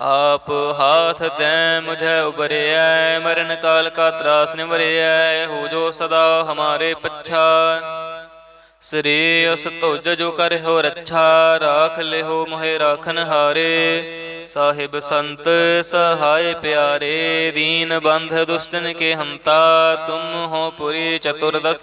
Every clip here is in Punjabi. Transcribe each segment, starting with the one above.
ਆਪ ਹਾਥ ਤੈ ਮੁਝੈ ਉਬਰਿਐ ਮਰਨ ਕਾਲ ਕਾ ਤਰਾਸ ਨਿਵਰਿਐ ਹੋ ਜੋ ਸਦਾ ਹਮਾਰੇ ਪੱਛਾ। ਸ੍ਰੀ ਅਸ ਤੁਜ ਜੋ ਕਰ ਹੋ ਰੱਛਾ, ਰਾਖ ਲਿਹੋ ਮੋਹਿ ਰਾਖਨ ਹਾਰੇ। ਸਾਹਿਬ ਸੰਤ ਸਹਾਇ ਪਿਆਰੇ, ਦੀਨ ਬੰਧ ਦੁਸ਼ਟਨ ਕੇ ਹੰਤਾ, ਤੁਮ ਹੋ ਪੁਰੀ ਚਤੁਰਦਸ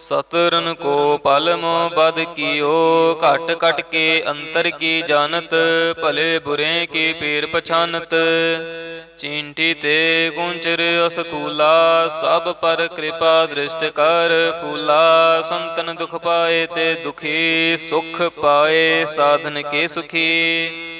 ਸਤਰਨ ਕੋ ਪਲ ਮੋ ਬਦ ਕੀਓ, ਘਟ ਘਟ ਕੇ ਅੰਤਰ ਕੀ ਜਾਣਤ, ਭਲੇ ਬੁਰੇ ਕੀ ਪੀਰ ਪਛਾਨਤ। ਚੀਂਟੀ ਤੇ ਗੁੰਚਰ ਅਸਤੂਲਾ ਸਭ ਪਰ ਕਿਰਪਾ ਦ੍ਰਿਸ਼ਟ ਕਰ ਫੂਲਾ। ਸੰਤਨ ਦੁਖ ਪਾਏ ਤੇ ਦੁਖੀ ਸੁਖ ਪਾਏ, ਸਾਧਨ ਕੇ ਸੁਖੀ।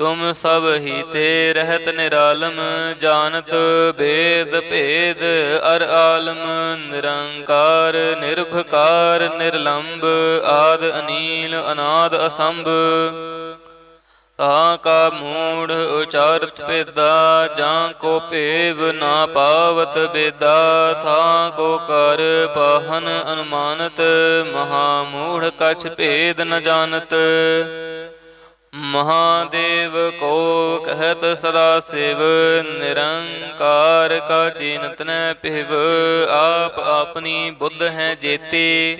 ਤੁਮ ਸਭ ਹੀ ਤੇ ਰਹਿਤ ਨਿਰਾਲਮ, ਜਾਣਤ ਭੇਦ ਭੇਦ ਅਰ ਆਲਮ, ਨਿਰੰਕਾਰ, ਨਿਰਭਕਾਰ ਨਿਰਲੰਭ ਆਦ ਅਨੀਲ, ਅਨਾਦ ਅਸੰਭ। ਤਾ ਕਾ ਮੂੜ ਉਚਾਰਤ ਪੇਦਾ ਜਾਂ ਕੋ ਭੇਵ ਨਾ ਪਾਵਤ ਬੇਦਾ ਥਾ ਕੋ ਕਰ ਪਾਹਨ ਅਨੁਮਾਨਤ, ਮਹਾ ਮੂੜ ਕਛ ਭੇਦ ਨ ਜਾਣਤ। ਮਹਾਦੇਵ ਕੋ ਕਹਿਤ ਸਦਾ ਸਿਵ, ਨਿਰੰਕਾਰ ਕਾ ਚੀਨਤ ਨੈ ਪਿਵ ਆਪ ਆਪਣੀ ਬੁੱਧ ਹੈ ਜੇਤੀ।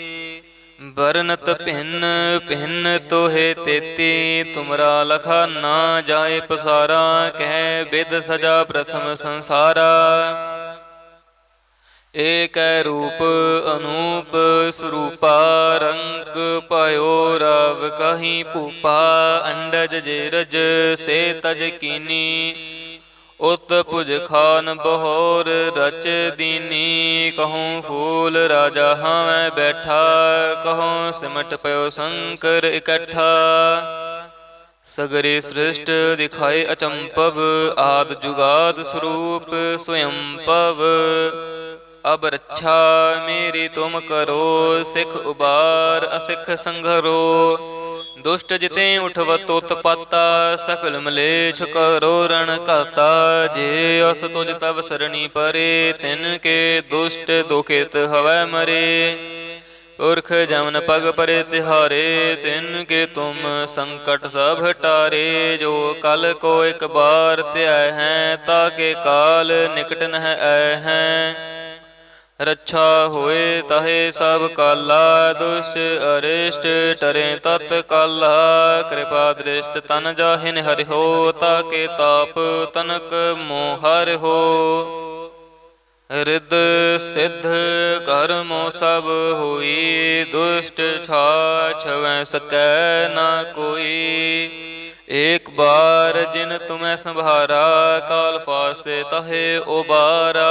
ਬਰਨਤ ਭਿੰਨ ਭਿੰਨ ਤੋਹੇ ਤੇਤੀ, ਤੁਮਰਾ ਲਖਾ ਨਾ ਜਾਏ ਪਸਾਰਾ, ਕਹਿ ਬਿਦ ਸਜਾ ਪ੍ਰਥਮ ਸੰਸਾਰਾ। ਏਕੈ ਰੂਪ, ਅਨੂਪ ਸਰੂਪਾ ਕਹੀ ਭੂਪਾ ਅੰਡਜ ਜੇਰਜ ਸੇ ਤਜ ਕੀਨੀ। ਉਤ ਭੁਜ ਖਾਨ ਬਹੋਰ ਰਚ ਦੀਨੀ। ਕਹੂੰ ਫੂਲ ਰਾਜਾ ਹਾਂ ਬੈਠਾ। ਕਹੂੰ ਸਿਮਟ ਪਇਓ ਸ਼ੰਕਰ ਇਕੱਠਾ। ਸਗਰੇ ਸ੍ਰਿਸ਼ਟ ਦਿਖਾਏ ਅਚੰਪਵ। ਆਦ ਜੁਗਾਦ ਸਰੂਪ ਸਵਯੰ ਪਵ। ਅਬ ਰੱਛਾ ਮੇਰੀ ਤੁਮ ਕਰੋ, ਸਿਖ ਉਬਾਰ ਅਸਿਖ ਸੰਘਰੋ। ਦੁਸ਼ਟ ਜਿਤੇ ਉਠਵਤ ਉਤਪਾਤਾ ਸਕਲ ਮਲੇਛ ਕਰੋ ਰਣ ਘਾਤਾ। ਜੇ ਅਸ ਤੁਜ ਤਵ ਸਰਣੀ ਪਰੇ, ਤਿਨ ਕੇ ਦੁਸ਼ਟ ਦੁਖਿਤ ਹਵੈ ਮਰੇ। ਪੁਰਖ ਜਮਨ ਪਗ ਪਰੇ ਤਿਹਾਰੇ, ਤਿਨ ਕੇ ਤੁਮ ਸੰਕਟ ਸਭ ਹਟਾਰੇ ਜੋ ਕਲ ਕੋ ਇੱਕ ਬਾਰ ਧਿਆ ਹੈ ਤਾਕੇ ਕਾਲ ਨਿਕਟ ਨਹ ਐ ਹੈ। ਰੱਛਾ ਹੋਏ ਤਹੇ ਸਭ ਕਾਲਾ, ਦੁਸ਼ਟ ਅਰਿਸ਼ਟ ਟਰੇ ਤਤ ਕਾਲਾ। ਕਿਰਪਾ ਦ੍ਰਿਸ਼ਟ ਤਨ ਜਾਹਿਨ ਹਰਿ ਹੋ, ਤਾਕੇ ਤਾਪ ਤਨਕ ਮੋਹ ਹਰਿ ਹੋ। ਰਿੱਧ ਸਿੱਧ ਕਰਮੋ ਸਭ ਹੋਈ, ਦੁਸ਼ਟ ਛਾਛਵੈ ਸਕੈ ਨਾ ਕੋਈ। ਏਕ ਬਾਰ ਜਿਨ ਤੁਮੈ ਸੰਭਾਰਾ, ਕਾਲ ਫਾਸਤੇ ਤਹੇ ਉਬਾਰਾ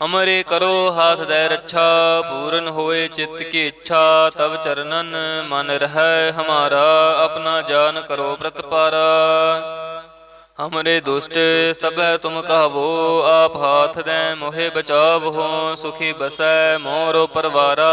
ਹਮਰੇ ਕਰੋ ਹਾਥ ਦੇ ਰੱਛਾ ਪੂਰਨ ਹੋਏ ਚਿੱਤ ਕੀ ਇੱਛਾ ਤਵ ਚਰਨਨ ਮਨ ਰਹਿ ਹਮਾਰਾ ਆਪਣਾ ਜਾਨ ਕਰੋ ਪ੍ਰਤਪਾਰਾ ਹਮਰੇ ਦੁਸ਼ਟ ਸਭੈ ਤੁਮ ਕਹਵੋ ਆਪ ਹਾਥ ਦੇ ਮੋਹਿ ਹੋ ਸੁਖੀ ਬਸੈ ਮੋਰੋ ਪਰਵਾਰਾ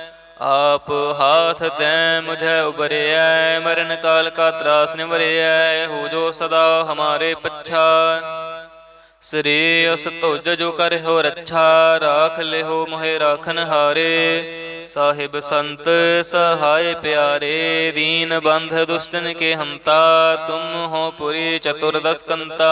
ਆਪ ਹਾਥ ਤੈ ਮੁਝੇ ਉਬਰਿਐ, ਮਰਨ ਕਾਲ ਕਾ ਤਰਾਸ ਨਿਵਰਿਐ ਹੋ ਜੋ ਸਦਾ ਹਮਾਰੇ ਪੱਛਾ। ਸ੍ਰੀ ਉਸ ਤੁਜ ਜੋ ਕਰ ਹੋ ਰੱਛਾ, ਰਾਖ ਲਿਹੋ ਮੋਹਿ ਰਾਖਨ ਹਾਰੇ। ਸਾਹਿਬ ਸੰਤ ਸਹਾਇ ਪਿਆਰੇ, ਦੀਨ ਬੰਧ ਦੁਸ਼ਟਨ ਕੇ ਹੰਤਾ, ਤੁਮ ਹੋ ਪੁਰੀ ਚਤੁਰਦਸ ਕੰਤਾ।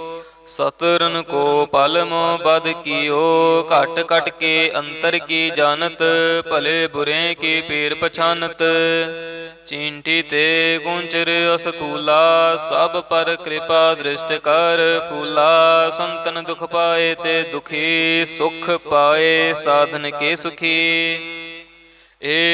ਸਤਰਨ ਕੋ ਪਲਮੋ ਬਦ ਕੀਓ, ਘਟ ਘਟ ਕੇ ਅੰਤਰ ਕੀ ਜਾਣਤ, ਭਲੇ ਬੁਰੇ ਕੀ ਪੀਰ ਪਛਾਨਤ। ਚਿੰਟੀ ਤੇ ਗੁੰਚਰ ਅਸਤੂਲਾ, ਸਭ ਪਰ ਕਿਰਪਾ ਦ੍ਰਿਸ਼ਟ ਕਰ ਫੂਲਾ। ਸੰਤਨ ਦੁਖ ਪਾਏ ਤੇ ਦੁਖੀ ਸੁਖ ਪਾਏ, ਸਾਧਨ ਕੇ ਸੁਖੀ।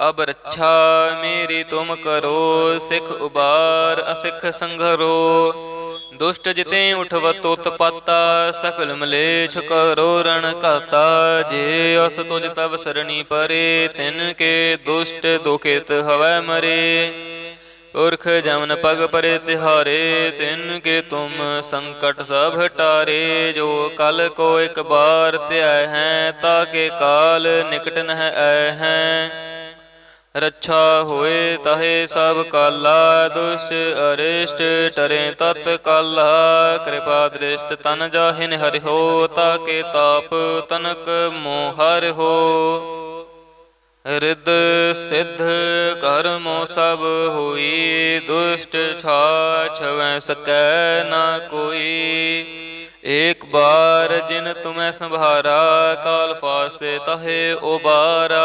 ਅਬ ਰੱਛਾ ਮੇਰੀ ਤੁਮ ਕਰੋ, ਸਿੱਖ ਉਬਾਰ ਅਸਿੱਖ ਸੰਘਰੋ। ਦੁਸ਼ਟ ਜਿਤੇ ਉਠਵਤ ਉਤਪਾਤਾ ਸਕਲ ਮਲੇਛ ਕਰੋ, ਰਣ ਘਾਤਾ ਜੇ ਅਸ ਤੁਜ ਤਵ ਸਰਣੀ ਪਰੇ, ਤਿਨ ਕੇ ਦੁਸ਼ਟ ਦੁਖਿਤ ਹਵੈ ਮਰੇ। ਪੁਰਖ ਜਮਨ ਪਗ ਪਰੇ ਤਿਹਾਰੇ, ਤਿਨ ਕੇ ਤੁਮ ਸੰਕਟ ਸਭ ਹਟਾਰੇ ਜੋ ਕਲ ਕੋ ਇੱਕ ਬਾਰ ਧਿਆਇ ਹੈ, ਤਾਂ ਕੇ ਕਾਲ ਨਿਕਟ ਨਹਿ ਆਇ ਹੈ। ਰੱਛਾ ਹੋਏ ਤਹੇ ਸਭ ਕਾਲਾ, ਦੁਸ਼ਟ ਅਰਿਸ਼ਟ ਟਰੇ ਤਤ ਕਾਲਾ। ਕਿਰਪਾ ਦ੍ਰਿਸ਼ਟ ਤਨ ਜਾਹਿਨ ਹਰਿ ਹੋ, ਤਾਕੇ ਤਾਪ ਤਨਕ ਮੋਹਰ ਹੋ। ਰਿਦ ਸਿੱਧ ਕਰਮੋ ਸਭ ਹੋਈ, ਦੁਸ਼ਟ ਛਾਛਵੈ ਸਕੈ ਨਾ ਕੋਈ। ਏਕ ਬਾਰ ਜਿਨ ਤੁਮੈ ਸੰਭਾਰਾ, ਕਾਲ ਫਾਸਤੇ ਤਹੇ ਉਬਾਰਾ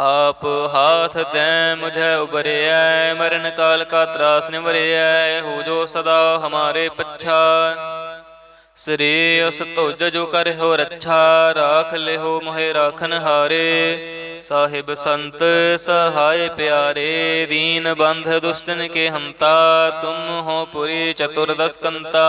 ਆਪ ਹਾਥ ਦੇ ਮੁਝੇ ਉਬਰਿਐ, ਮਰਨ ਕਾਲ ਕਾ ਤਰਾਸ ਨਿਵਰਿਐ ਹੋ ਜੋ ਸਦਾ ਹਮਾਰੇ ਪੱਛਾ। ਸ੍ਰੀ ਉਸ ਤੁਜ ਜੋ ਕਰ ਹੋ ਰੱਛਾ, ਰਾਖ ਲਿਹੋ ਮੋਹਿ ਰਾਖਨ ਹਾਰੇ। ਸਾਹਿਬ ਸੰਤ ਸਹਾਇ ਪਿਆਰੇ, ਦੀਨ ਬੰਧ ਦੁਸ਼ਟਨ ਕੇ ਹੰਤਾ, ਤੁਮ ਹੋ ਪੁਰੀ ਚਤੁਰਦਸ ਕੰਤਾ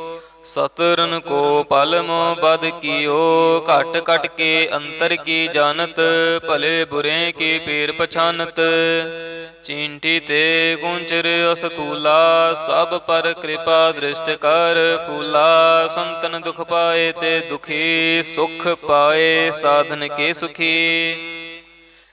ਸਤਰਨ ਕੋ ਪਲ ਮੋ ਬਦ ਕੀਓ, ਘਟ ਘਟ ਕੇ ਅੰਤਰ ਕੀ ਜਾਣਤ, ਭਲੇ ਬੁਰੇ ਕੀ ਪੀਰ ਪਛਾਨਤ। ਚਿੰਟੀ ਤੇ ਗੁੰਚਰ ਅਸਤੂਲਾ, ਸਭ ਪਰ ਕਿਰਪਾ ਦ੍ਰਿਸ਼ਟ ਕਰ ਫੂਲਾ। ਸੰਤਨ ਦੁਖ ਪਾਏ ਤੇ ਦੁਖੀ ਸੁਖ ਪਾਏ, ਸਾਧਨ ਕੇ ਸੁਖੀ।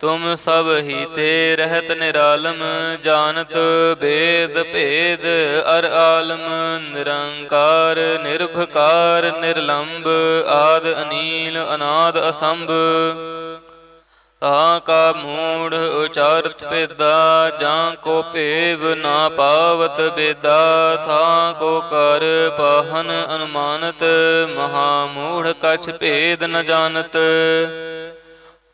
ਤੁਮ ਸਭ ਹੀ ਤੇ ਰਹਿਤ ਨਿਰਾਲਮ, ਜਾਣਤ ਭੇਦ ਭੇਦ, ਅਰ ਆਲਮ, ਨਿਰੰਕਾਰ, ਨਿਰਭਕਾਰ ਨਿਰਲੰਭ ਆਦ ਅਨੀਲ, ਅਨਾਦ ਅਸੰਭ। ਤਾ ਕਾ ਮੂੜ ਉਚਾਰਤ ਪੇਦਾ ਜਾਂ ਕੋ ਭੇਵ ਨਾ ਪਾਵਤ ਬੇਦਾ ਥਾ ਕੋ ਕਰ ਪਾਹਨ ਅਨੁਮਾਨਤ, ਮਹਾ ਮੂੜ ਕਛ ਭੇਦ ਨ ਜਾਣਤ।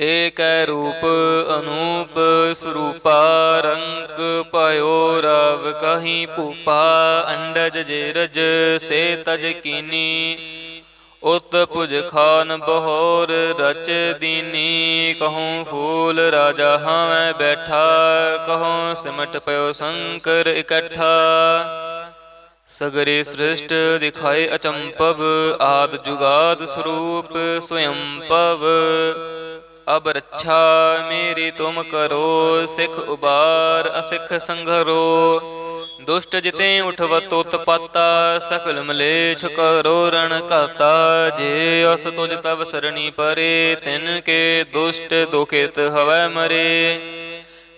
ਏਕੈ ਰੂਪ ਅਨੂਪ ਸਰੂਪਾ ਰੰਗ ਭਇਓ ਰਵ ਕਹੀ ਭੂਪਾ ਅੰਡਜ ਜੇਰਜ ਸੇ ਤਜ ਕੀਨੀ। ਉਤ ਪੁਜ ਖਾਨ ਬਹੋਰ ਰਚ ਦੀਨੀ, ਕਹੂੰ ਫੂਲ ਰਾਜਾ ਹਾਂ ਬੈਠਾ, ਕਹੂੰ ਸਿਮਟ ਪਇਓ ਸ਼ੰਕਰ ਇਕੱਠਾ। ਸਗਰੇ ਸ੍ਰਿਸ਼ਟ ਦਿਖਾਏ ਅਚੰਪਵ, ਆਦ ਜੁਗਾਦ ਸਰੂਪ ਸਵੰਪਵ ਅਬ ਰੱਛਾ ਮੇਰੀ ਤੁਮ ਕਰੋ, ਸਿਖ ਉਬਾਰ ਅਸਿਖ ਸੰਘਰੋ। ਦੁਸ਼ਟ ਜਿਤੇ ਉਠਵਤ ਉਤਪਾਤਾ, ਸਕਲ ਮਲੇਛ ਕਰੋ, ਰਣ ਕਰਤਾ ਜੇ ਅਸ ਤੁਜ ਤਵ ਸਰਣੀ ਪਰੇ, ਤਿਨ ਕੇ ਦੁਸ਼ਟ ਦੁਖਿਤ ਹਵੈ ਮਰੇ।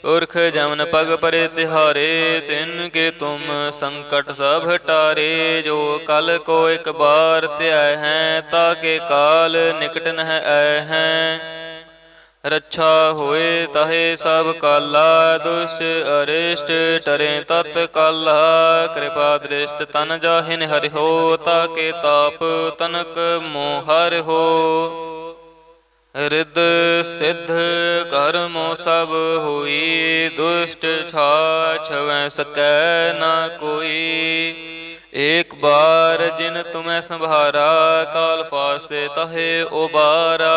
ਪੁਰਖ ਜਮਨ ਪਗ ਪਰੇ ਤਿਹਾਰੇ, ਤਿਨ ਕੇ ਤੁਮ ਸੰਕਟ ਸਭ ਹਟਾਰੇ ਜੋ ਕਲ ਕੋ ਇੱਕ ਬਾਰ ਧਿਆਇ ਹੈ, ਤਾਂ ਕੇ ਕਾਲ ਨਿਕਟ ਨਹਿ ਆਇ ਹੈ। ਰੱਛਾ ਹੋਏ ਤਹੇ ਸਭ ਕਾਲਾ, ਦੁਸ਼ਟ ਅਰਿਸ਼ਟ ਟਰੇ ਤਤ ਕਾਲਾ। ਕਿਰਪਾ ਦ੍ਰਿਸ਼ਟ ਤਨ ਜਾਹਿਨ ਹਰਿ ਹੋ ਤਾ ਕੇ ਤਾਪ ਤਨਕ ਮੋਹਰ ਹੋ। ਰਿਦ ਸਿੱਧ ਕਰਮੋ ਸਭ ਹੋਈ, ਦੁਸ਼ਟ ਛਾਛਵੈ ਸਕੈ ਨਾ ਕੋਈ। ਏਕ ਬਾਰ ਜਿਨ ਤੁਮੈ ਸੰਭਾਰਾ ਕਾਲ ਫਾਸਤੇ ਤਹੇ ਉਬਾਰਾ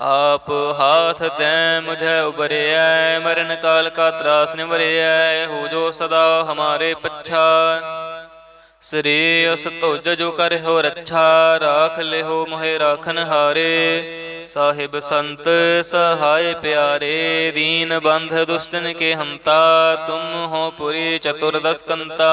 ਆਪ ਹਾਥ ਦੇ ਮੁਝੇ ਉਬਰਿਐ ਮਰਨ ਕਾਲ ਕਾ ਤਰਾਸ ਨਿਵਰਿਐ, ਹੋ ਜੋ ਸਦਾ ਹਮਾਰੇ ਪੱਛਾ। ਸ੍ਰੀ ਅਸ ਤੁਜ ਜੋ ਕਰ ਹੋ ਰੱਛਾ, ਰਾਖ ਲਿਹੋ ਮੋਹਿ ਰਾਖਨ ਹਾਰੇ। ਸਾਹਿਬ ਸੰਤ ਸਹਾਇ ਪਿਆਰੇ, ਦੀਨ ਬੰਧ ਦੁਸ਼ਟਨ ਕੇ ਹੰਤਾ, ਤੁਮ ਹੋ ਪੁਰੀ ਚਤੁਰਦਸ ਕੰਤਾ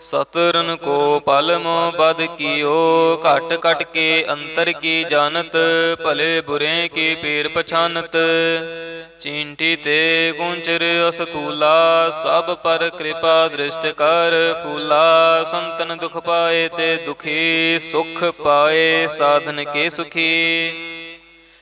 ਸਤਰਨ ਕੋ ਪਲ ਮੋ ਬਦ ਕੀਓ, ਘਟ ਘਟ ਕੇ ਅੰਤਰ ਕੀ ਜਾਣਤ, ਭਲੇ ਬੁਰੇ ਕੀ ਪੀਰ ਪਛਾਨਤ। ਚਿੰਟੀ ਤੇ ਗੁੰਚਰ ਅਸਤੂਲਾ ਸਭ ਪਰ ਕਿਰਪਾ ਦ੍ਰਿਸ਼ਟ ਕਰ ਫੂਲਾ। ਸੰਤਨ ਦੁਖ ਪਾਏ ਤੇ ਦੁਖੀ ਸੁਖ ਪਾਏ, ਸਾਧਨ ਕੇ ਸੁਖੀ।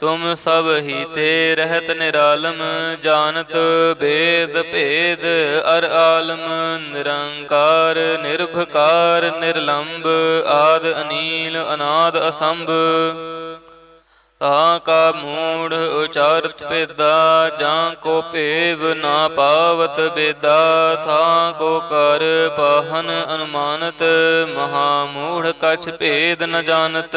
ਤੁਮ ਸਭ ਹੀ ਤੇ ਰਹਿਤ ਨਿਰਾਲਮ, ਜਾਣਤ ਭੇਦ ਭੇਦ ਅਰ ਆਲਮ, ਨਿਰੰਕਾਰ, ਨਿਰਭਕਾਰ ਨਿਰਲੰਭ ਆਦ ਅਨੀਲ, ਅਨਾਦ ਅਸੰਭ। ਤਾ ਕਾ ਮੂੜ ਉਚਾਰਤ ਪੇਦਾ ਜਾਂ ਕੋ ਭੇਵ ਨਾ ਪਾਵਤ ਬੇਦਾ ਥਾ ਕੋ ਕਰ ਪਾਹਨ ਅਨੁਮਾਨਤ, ਮਹਾ ਮੂੜ ਕਛ ਭੇਦ ਨ ਜਾਣਤ।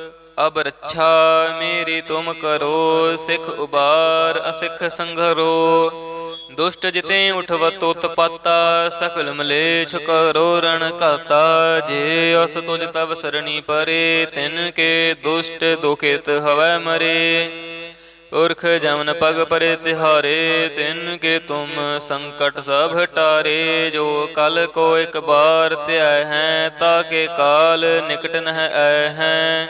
ਅਬ ਰੱਛਾ ਮੇਰੀ ਤੁਮ ਕਰੋ, ਸਿਖ ਉਬਾਰ ਅਸਿਖ ਸੰਘਰੋ। ਦੁਸ਼ਟ ਜਿਤੇ ਉਠਵਤ ਉਤਪਾਤਾ ਸਕਲ ਮਲੇਛ ਕਰੋ, ਰਣ ਘਾਤਾ। ਜੇ ਅਸ ਤੁਜ ਤਬ ਸਰਣੀ ਪਰੇ, ਤਿਨ ਕੇ ਦੁਸ਼ਟ ਦੁਖਿਤ ਹਵੈ ਮਰੇ। ਪੁਰਖ ਜਮਨ ਪਗ ਪਰੇ ਤਿਹਾਰੇ, ਤਿਨ ਕੇ ਤੁਮ ਸੰਕਟ ਸਭ ਹਟਾਰੇ ਜੋ ਕਲ ਕੋ ਇੱਕ ਬਾਰ ਧਿਆ ਹੈ, ਤਾਂ ਕੇ ਕਾਲ ਨਿਕਟ ਨਹਿ ਆਇ ਹੈ।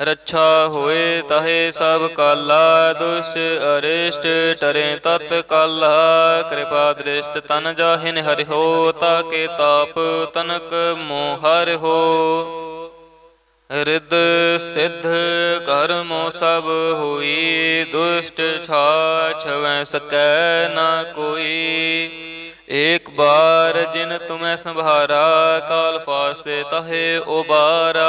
ਰੱਛਾ ਹੋਏ ਤਹੇ ਸਭ ਕਾਲਾ ਦੁਸ਼ ਅਰਿਸ਼ਟ ਟਰੇ ਤਤ ਕਾਲਾ। ਕਿਰਪਾ ਦ੍ਰਿਸ਼ਟ ਤਨ ਜਾਹਿਨ ਹਰਿ ਹੋ ਤਾ ਕੇ ਤਾਪ ਤਨਕ ਮੋਹਰ ਹੋ। ਰਿਦ ਸਿੱਧ ਕਰਮੋ ਸਭ ਹੋਈ, ਦੁਸ਼ਟ ਛਾਛਵੈ ਸਕੈ ਨਾ ਕੋਈ। ਏਕ ਬਾਰ ਜਿਨ ਤੁਮੈ ਸੰਭਾਰਾ, ਕਾਲ ਫਾਸਤੇ ਤਹੇ ਉਬਾਰਾ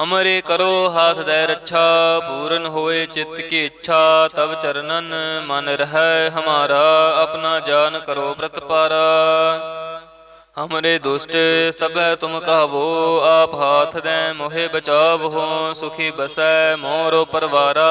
ਹਮਰੇ ਕਰੋ ਹਾਥ ਦੇ ਰੱਛਾ, ਪੂਰਨ ਹੋਏ ਚਿੱਤ ਕੀ ਇੱਛਾ, ਤਵ ਚਰਨਨ ਮਨ ਰਹਿ ਹਮਾਰਾ, ਆਪਣਾ ਜਾਨ ਕਰੋ ਪ੍ਰਤਪਾਰਾ ਹਮਰੇ ਦੁਸ਼ਟ ਸਭੈ ਤੁਮ ਕਹਵੋ ਆਪ ਹਾਥ ਦੇ ਮੋਹਿ ਹੋ ਸੁਖੀ ਬਸੈ ਮੋਰੋ ਪਰਵਾਰਾ।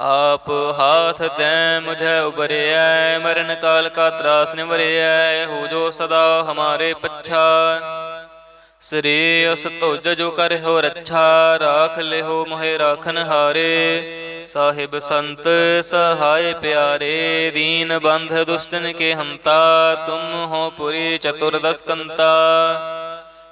ਆਪ ਹਾਥ ਤੈ ਮੁਝੇ ਉਬਰਿਐ ਮਰਨ ਕਾਲ ਕਾ ਤਰਾਸ ਨਿਵਰਿਐ ਹੋ ਜੋ ਸਦਾ ਹਮਾਰੇ ਪੱਛਾ। ਸ੍ਰੀ ਉਸ ਤੁਜ ਜੋ ਕਰ ਹੋ ਰੱਛਾ, ਰਾਖ ਲਿਓ ਮੋਹਿ ਰਾਖਨ ਹਾਰੇ। ਸਾਹਿਬ ਸੰਤ ਸਹਾਇ ਪਿਆਰੇ, ਦੀਨ ਬੰਧ ਦੁਸ਼ਟਨ ਕੇ ਹੰਤਾ, ਤੁਮ ਹੋ ਪੁਰੀ ਚਤੁਰਦਸ ਕੰਤਾ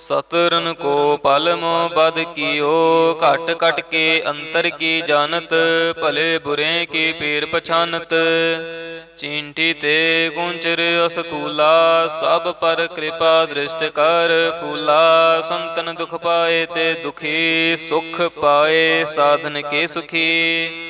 ਸਤਰਨ ਕੋ ਪਲ ਮੋ ਬਦ ਕੀਓ, ਘਟ ਘਟ ਕੇ ਅੰਤਰ ਕੀ ਜਾਣਤ, ਭਲੇ ਬੁਰੇ ਕੀ ਪੀਰ ਪਛਾਨਤ। ਚਿੰਟੀ ਤੇ ਗੁੰਚਰ ਅਸਤੂਲਾ, ਸਭ ਪਰ ਕਿਰਪਾ ਦ੍ਰਿਸ਼ਟ ਕਰ ਫੂਲਾ। ਸੰਤਨ ਦੁਖ ਪਾਏ ਤੇ ਦੁਖੀ ਸੁਖ ਪਾਏ, ਸਾਧਨ ਕੇ ਸੁਖੀ।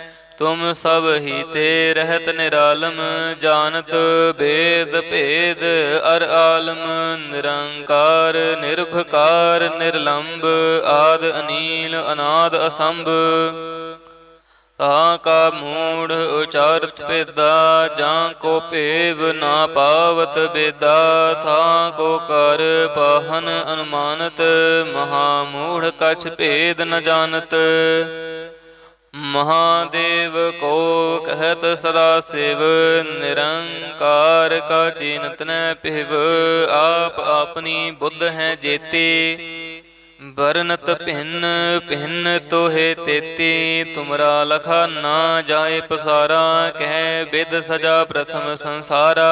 ਤੁਮ ਸਭ ਹੀ ਤੇ ਰਹਿਤ ਨਿਰਾਲਮ, ਜਾਣਤ ਭੇਦ ਭੇਦ ਅਰ ਆਲਮ, ਨਿਰੰਕਾਰ, ਨਿਰਭਕਾਰ ਨਿਰਲੰਭ ਆਦ ਅਨੀਲ, ਅਨਾਦ ਅਸੰਭ। ਤਾ ਕਾ ਮੂੜ ਉਚਾਰਤ ਪੇਦਾ ਜਾਂ ਕੋ ਭੇਵ ਨਾ ਪਾਵਤ ਬੇਦਾ ਥਾ ਕੋ ਕਰ ਪਾਹਨ ਅਨੁਮਾਨਤ, ਮਹਾ ਮੂੜ ਕਛ ਭੇਦ ਨ ਜਾਣਤ। ਮਹਾਦੇਵ ਕੋ ਕਹਤ ਸਦਾ ਸਿਵ, ਨਿਰੰਕਾਰ ਕਾ ਚੀਨਤ ਨ ਪਿਵ ਆਪ ਆਪਣੀ ਬੁੱਧ ਹੈ ਜੇਤੀ। ਬਰਨਤ ਭਿੰਨ ਭਿੰਨ ਤੋਹੇ ਤੇਤੀ, ਤੁਮਰਾ ਲਖਾ ਨਾ ਜਾਏ ਪਸਾਰਾ, ਕਹਿ ਬਿਦ ਸਜਾ ਪ੍ਰਥਮ ਸੰਸਾਰਾ।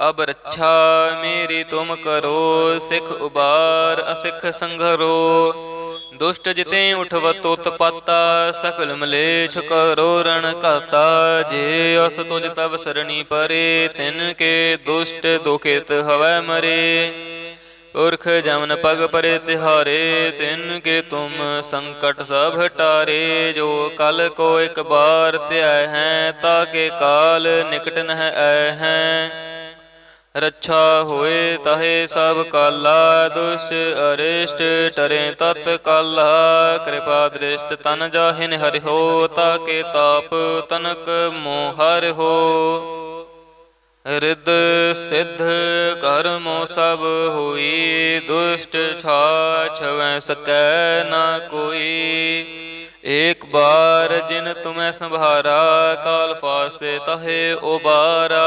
ਅਬ ਰੱਛਾ ਮੇਰੀ ਤੁਮ ਕਰੋ, ਸਿਖ ਉਬਾਰ ਅਸਿਖ ਸੰਘਰੋ। ਦੁਸ਼ਟ ਜਿਤੇ ਉਠਵਤ ਪਾਤਾ ਸਕਲ ਮਲੇਛ ਕਰੋ, ਰਣ ਕਰਤਾ ਜੇ ਅਸ ਤੁਜ ਤਵ ਸਰਣੀ ਪਰੇ, ਤਿਨ ਕੇ ਦੁਸ਼ਟ ਦੁਖਿਤ ਹਵੈ ਮਰੇ। ਪੁਰਖ ਜਮਨ ਪਗ ਪਰੇ ਤਿਹਾਰੇ, ਤਿਨ ਕੇ ਤੁਮ ਸੰਕਟ ਸਭ ਹਟਾਰੇ ਜੋ ਕਲ ਕੋ ਇੱਕ ਬਾਰ ਧਿਆ ਹੈ, ਤਾ ਕੇ ਕਾਲ ਨਿਕਟ ਨਹ ਐ ਹੈ। ਰੱਛਾ ਹੋਏ ਤਹੇ ਸਭ ਕਾਲਾ, ਦੁਸ਼ਟ ਅਰਿਸ਼ਟ ਟਰੇ ਤਤ ਕਾਲਾ। ਕਿਰਪਾ ਦ੍ਰਿਸ਼ਟ ਤਨ ਜਾਹਿਨ ਹਰਿ ਤਾ ਕੇ ਤਾਪ ਤਨਕ ਮੋਹਰ ਹੋ। ਰਿੱਧ ਸਿੱਧ ਕਰਮੋ ਸਭ ਹੋਈ, ਦੁਸ਼ਟ ਛਾਛਵੈ ਸਕੈ ਨਾ ਕੋਈ। ਏਕ ਬਾਰ ਜਿਨ ਤੁਮੈ ਸੰਭਾਰਾ ਕਾਲ ਫਾਸਤੇ ਤਹੇ ਉਬਾਰਾ